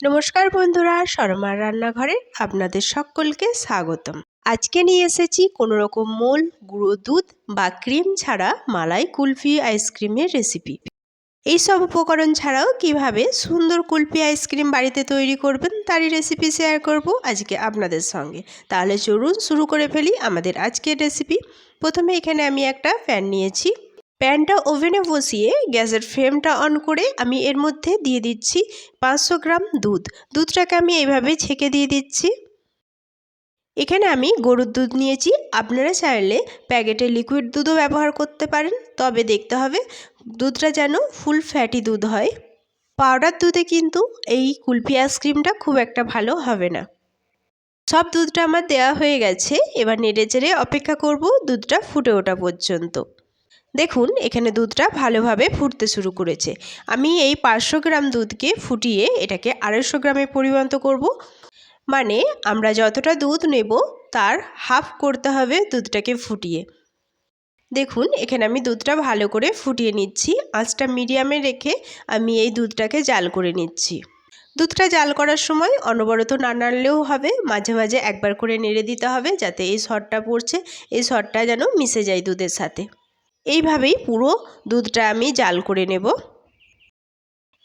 নমস্কার বন্ধুরা, শর্মার রান্নাঘরে আপনাদের সকলকে স্বাগতম। আজকে নিয়ে এসেছি কোনো রকম মোল, গুঁড়ো দুধ বা ক্রিম ছাড়া মালাই কুলফি আইসক্রিমের রেসিপি। এই সব উপকরণ ছাড়াও কীভাবে সুন্দর কুলফি আইসক্রিম বাড়িতে তৈরি করবেন তারই রেসিপি শেয়ার করব আজকে আপনাদের সঙ্গে। তাহলে চলুন শুরু করে ফেলি আমাদের আজকের রেসিপি। প্রথমে এখানে আমি একটা প্যান নিয়েছি। প্যানটা ওভেনে বসিয়ে গ্যাসের ফ্লেমটা অন করে আমি এর মধ্যে দিয়ে দিচ্ছি পাঁচশো গ্রাম দুধ। দুধটাকে আমি এইভাবে ছেঁকে দিয়ে দিচ্ছি। এখানে আমি গরুর দুধ নিয়েছি। আপনারা চাইলে প্যাকেটে লিকুইড দুধও ব্যবহার করতে পারেন। তবে দেখতে হবে, দুধটা যেন ফুল ফ্যাটি দুধ হয়। পাউডার দুধে কিন্তু এই কুলফি আইসক্রিমটা খুব একটা ভালো হবে না। সব দুধটা আমার দেওয়া হয়ে গেছে। এবার নেড়ে চেড়ে অপেক্ষা করব দুধটা ফুটে ওঠা পর্যন্ত। দেখুন, এখানে দুধটা ভালোভাবে ফুটতে শুরু করেছে। আমি এই পাঁচশো গ্রাম দুধকে ফুটিয়ে এটাকে আড়াইশো গ্রামে পরিণত করব। মানে আমরা যতটা দুধ নেব, তার হাফ করতে হবে দুধটাকে ফুটিয়ে। দেখুন, এখানে আমি দুধটা ভালো করে ফুটিয়ে নিচ্ছি। আঁচটা মিডিয়ামে রেখে আমি এই দুধটাকে জাল করে নিচ্ছি। দুধটা জাল করার সময় অনবরত না নাড়লেও হবে। মাঝে মাঝে একবার করে নেড়ে দিতে হবে যাতে এই সরটা পড়ছে। এই সরটা যেন মিশে যায় দুধের সাথে। এইভাবেই পুরো দুধটা আমি জাল করে নেব।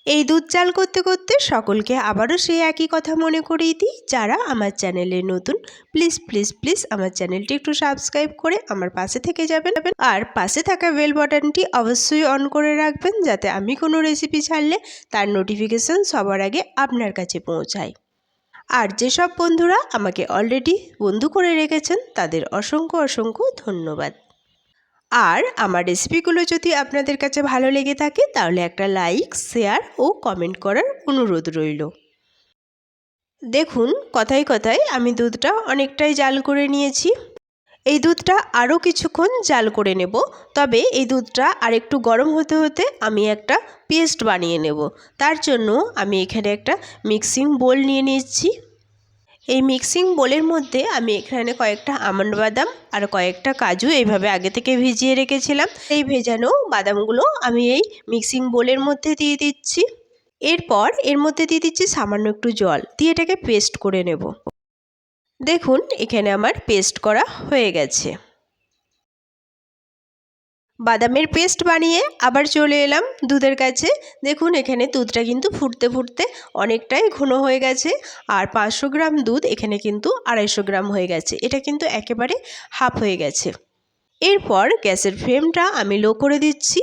এই দুধ জাল করতে করতে সকলকে আবারও সেই একই কথা মনে করিয়ে দিই। যারা আমার চ্যানেলে নতুন প্লিজ প্লিজ প্লিজ আমার চ্যানেলটি একটু সাবস্ক্রাইব করে আমার পাশে থেকে যাবেন। আর পাশে থাকা বেল বাটনটি অবশ্যই অন করে রাখবেন যাতে আমি কোনো রেসিপি ছাড়লে তার নোটিফিকেশান সবার আগে আপনার কাছে পৌঁছায়। আর যেসব বন্ধুরা আমাকে অলরেডি বন্ধু করে রেখেছেন তাদের অসংখ্য অসংখ্য ধন্যবাদ। আর আমার রেসিপিগুলো যদি আপনাদের কাছে ভালো লেগে থাকে, তাহলে একটা লাইক শেয়ার ও কমেন্ট করার অনুরোধ রইল। দেখুন, কথায় কথায় আমি দুধটা অনেকটাই জাল করে নিয়েছি। এই দুধটা আরও কিছুক্ষণ জাল করে নেব, তবে এই দুধটা আরেকটু গরম হতে হতে আমি একটা পেস্ট বানিয়ে নেব। তার জন্য আমি এখানে একটা মিক্সিং বোল নিয়ে নিচ্ছি এই মিক্সিং বোলের মধ্যে আমি এখানে কয়েকটা আমন্ড বাদাম আর কয়েকটা কাজু এইভাবে আগে থেকে ভিজিয়ে রেখেছিলাম। এই ভেজানো বাদামগুলো আমি এই মিক্সিং বোলের মধ্যে দিয়ে দিচ্ছি। এরপর এর মধ্যে দিয়ে দিচ্ছি সামান্য একটু জল। দিয়ে এটাকে পেস্ট করে নেব। দেখুন, এখানে আমার পেস্ট করা হয়ে গেছে। বাদামের পেস্ট বানিয়ে আবার চলে এলাম দুধের কাছে। দেখুন, এখানে দুধটা কিন্তু ফুটতে ফুটতে অনেকটাই ঘন হয়ে গেছে আর পাঁচশো গ্রাম দুধ এখানে কিন্তু আড়াইশো গ্রাম হয়ে গেছে। এটা কিন্তু একেবারে হাফ হয়ে গেছে। এরপর গ্যাসের ফ্লেমটা আমি লো করে দিচ্ছি।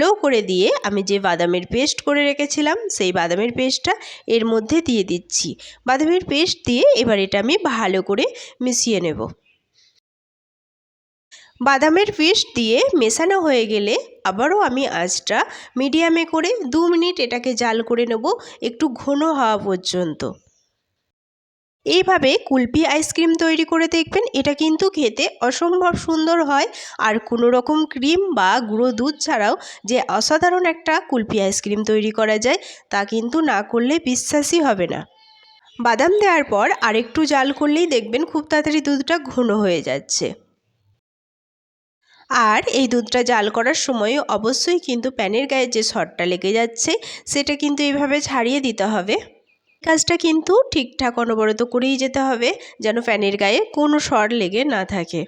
লো করে দিয়ে আমি যে বাদামের পেস্ট করে রেখেছিলাম, সেই বাদামের পেস্টটা এর মধ্যে দিয়ে দিচ্ছি। বাদামের পেস্ট দিয়ে এবার এটা আমি ভালো করে মিশিয়ে নেব। বাদামের পেস্ট দিয়ে মেশানো হয়ে গেলে আবারও আমি আঁচটা মিডিয়ামে করে দু মিনিট এটাকে জাল করে নেব একটু ঘন হওয়া পর্যন্ত। এইভাবে কুলপি আইসক্রিম তৈরি করে দেখবেন, এটা কিন্তু খেতে অসম্ভব সুন্দর হয়। আর কোনো রকম ক্রিম বা গুঁড়ো দুধ ছাড়াও যে অসাধারণ একটা কুলপি আইসক্রিম তৈরি করা যায়, তা কিন্তু না করলে বিশ্বাসই হবে না। বাদাম দেওয়ার পর আরেকটু জাল করলেই দেখবেন খুব তাড়াতাড়ি দুধটা ঘন হয়ে যাচ্ছে। আর এই দুধটা জাল করার সময় অবশ্যই কিন্তু প্যানের গায়ে যে সরটা লেগে যাচ্ছে, সেটা কিন্তু এইভাবে ছাড়িয়ে দিতে হবে। কাজটা কিন্তু ঠিকঠাক অনবরত করেই যেতে হবে, যেন প্যানের গায়ে কোনো সর লেগে না থাকে।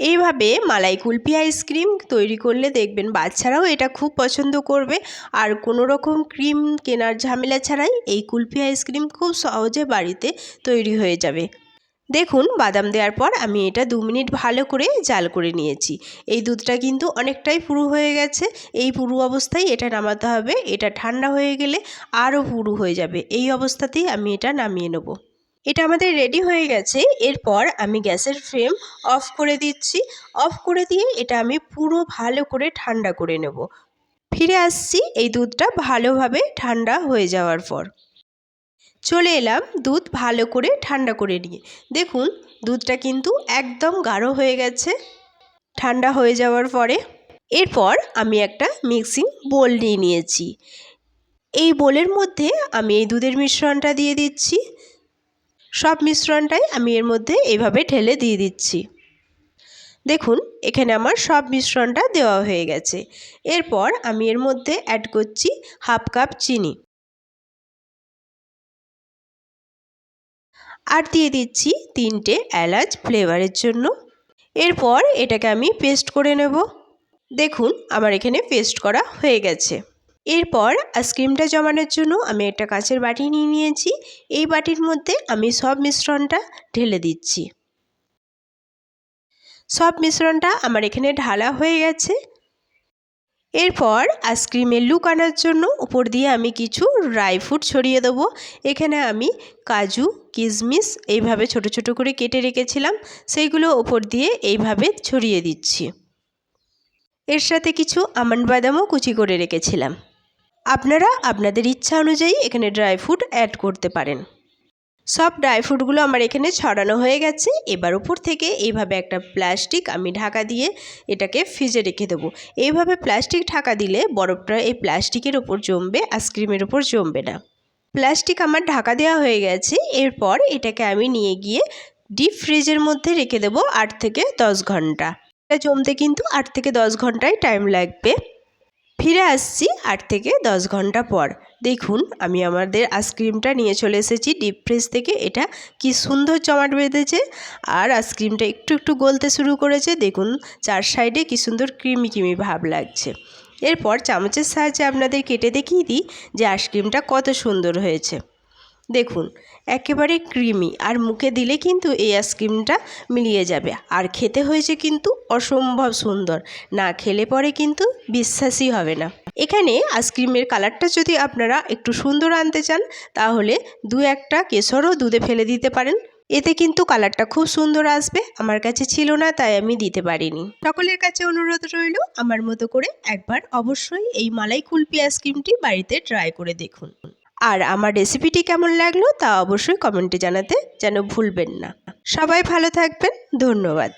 এইভাবে মালাই কুলপি আইসক্রিম তৈরি করলে দেখবেন বাচ্চারাও এটা খুব পছন্দ করবে। আর কোনো রকম ক্রিম কেনার ঝামেলা ছাড়াই এই কুলপি আইসক্রিম খুব সহজে বাড়িতে তৈরি হয়ে যাবে। দেখুন, বাদাম দেওয়ার পর আমি এটা দু মিনিট ভালো করে জাল করে নিয়েছি। এই দুধটা কিন্তু অনেকটাই পুরু হয়ে গেছে। এই পুরু অবস্থায় এটা নামাতে হবে। এটা ঠান্ডা হয়ে গেলে আরও পুরু হয়ে যাবে। এই অবস্থাতেই আমি এটা নামিয়ে নেব। এটা আমাদের রেডি হয়ে গেছে। এরপর আমি গ্যাসের ফ্লেম অফ করে দিচ্ছি। অফ করে দিয়ে এটা আমি পুরো ভালো করে ঠান্ডা করে নেব। ফিরে আসছি। এই দুধটা ভালোভাবে ঠান্ডা হয়ে যাওয়ার পর। চলে এলাম দুধ ভালো করে ঠান্ডা করে নিয়ে। দেখুন, দুধটা কিন্তু একদম গাঢ় হয়ে গেছে। ঠান্ডা হয়ে যাওয়ার পরে এরপর আমি একটা মিক্সিং বোল নিয়ে নিয়েছি। এই বোলের মধ্যে আমি এই দুধের মিশ্রণটা দিয়ে দিচ্ছি। সব মিশ্রণটাই আমি এর মধ্যে এইভাবে ঢেলে দিয়ে দিচ্ছি। দেখুন, এখানে আমার সব মিশ্রণটা দেওয়া হয়ে গেছে। এরপর আমি এর মধ্যে অ্যাড করছি হাফ কাপ চিনি। আর দিয়ে দিচ্ছি তিনটে এলাচ ফ্লেভারের জন্য। এরপর এটাকে আমি পেস্ট করে নেব। দেখুন, আমার এখানে পেস্ট করা হয়ে গেছে। এরপর আইসক্রিমটা জমানোর জন্য আমি একটা কাঁচের বাটি নিয়ে নিয়েছি। এই বাটির মধ্যে আমি সব মিশ্রণটা ঢেলে দিচ্ছি। সব মিশ্রণটা আমার এখানে ঢালা হয়ে গেছে। এরপর আইসক্রিমের লুক আনার জন্য উপর দিয়ে আমি কিছু ড্রাই ফ্রুট ছড়িয়ে দেবো। এখানে আমি কাজু, কিশমিশ এইভাবে ছোট ছোট করে কেটে রেখেছিলাম। সেইগুলো ওপর দিয়ে এইভাবে ছড়িয়ে দিচ্ছি। এর সাথে কিছু আমন্ড বাদামও কুচি করে রেখেছিলাম। আপনারা আপনাদের ইচ্ছা অনুযায়ী এখানে ড্রাই ফ্রুট অ্যাড করতে পারেন। সব ড্রাই ফ্রুটগুলো আমার এখানে ছড়ানো হয়ে গেছে। এবার উপর থেকে এইভাবে একটা প্লাস্টিক আমি ঢাকা দিয়ে এটাকে ফ্রিজে রেখে দেবো। এইভাবে প্লাস্টিক ঢাকা দিলে বরফটা এই প্লাস্টিকের ওপর জমবে, আইসক্রিমের ওপর জমবে না। প্লাস্টিক আমার ঢাকা দেওয়া হয়ে গেছে। এরপর এটাকে আমি নিয়ে গিয়ে ডিপ ফ্রিজের মধ্যে রেখে দেবো আট থেকে দশ ঘণ্টা। এটা জমতে কিন্তু আট থেকে দশ ঘন্টায় টাইম লাগবে। ফিরে আসছি আট থেকে দশ ঘণ্টা পর। দেখুন, আমি আমাদের আইসক্রিমটা নিয়ে চলে এসেছি ডিপ ফ্রিজ থেকে। এটা কি সুন্দর চমাট বেঁধেছে আর আইসক্রিমটা একটু একটু গলতে শুরু করেছে। দেখুন, চার সাইডে কি সুন্দর ক্রিমি ক্রিমি ভাব লাগছে। এরপর চামচের সাহায্যে আপনাদের কেটে দেখিয়ে দিই যে আইসক্রিমটা কত সুন্দর হয়েছে। দেখুন, একেবারে ক্রিমি আর মুখে দিলে কিন্তু এই আইসক্রিমটা মিলিয়ে যাবে। আর খেতে হয়েছে কিন্তু অসম্ভব সুন্দর, না খেলে পরে কিন্তু বিশ্বাসই হবে না। এখানে আইসক্রিমের কালারটা যদি আপনারা একটু সুন্দর আনতে চান, তাহলে দু একটা কেশরও দুধে ফেলে দিতে পারেন। এতে কিন্তু কালারটা খুব সুন্দর আসবে, আমার কাছে ছিল না, তাই আমি দিতে পারিনি। সকলের কাছে অনুরোধ রইল, আমার মতো করে একবার অবশ্যই এই মালাই কুলপি আইসক্রিমটি বাড়িতে ট্রাই করে দেখুন। আর আমার রেসিপিটি কেমন লাগল তা অবশ্যই কমেন্টে জানাতে যেন ভুলবেন না। সবাই ভালো থাকবেন, ধন্যবাদ।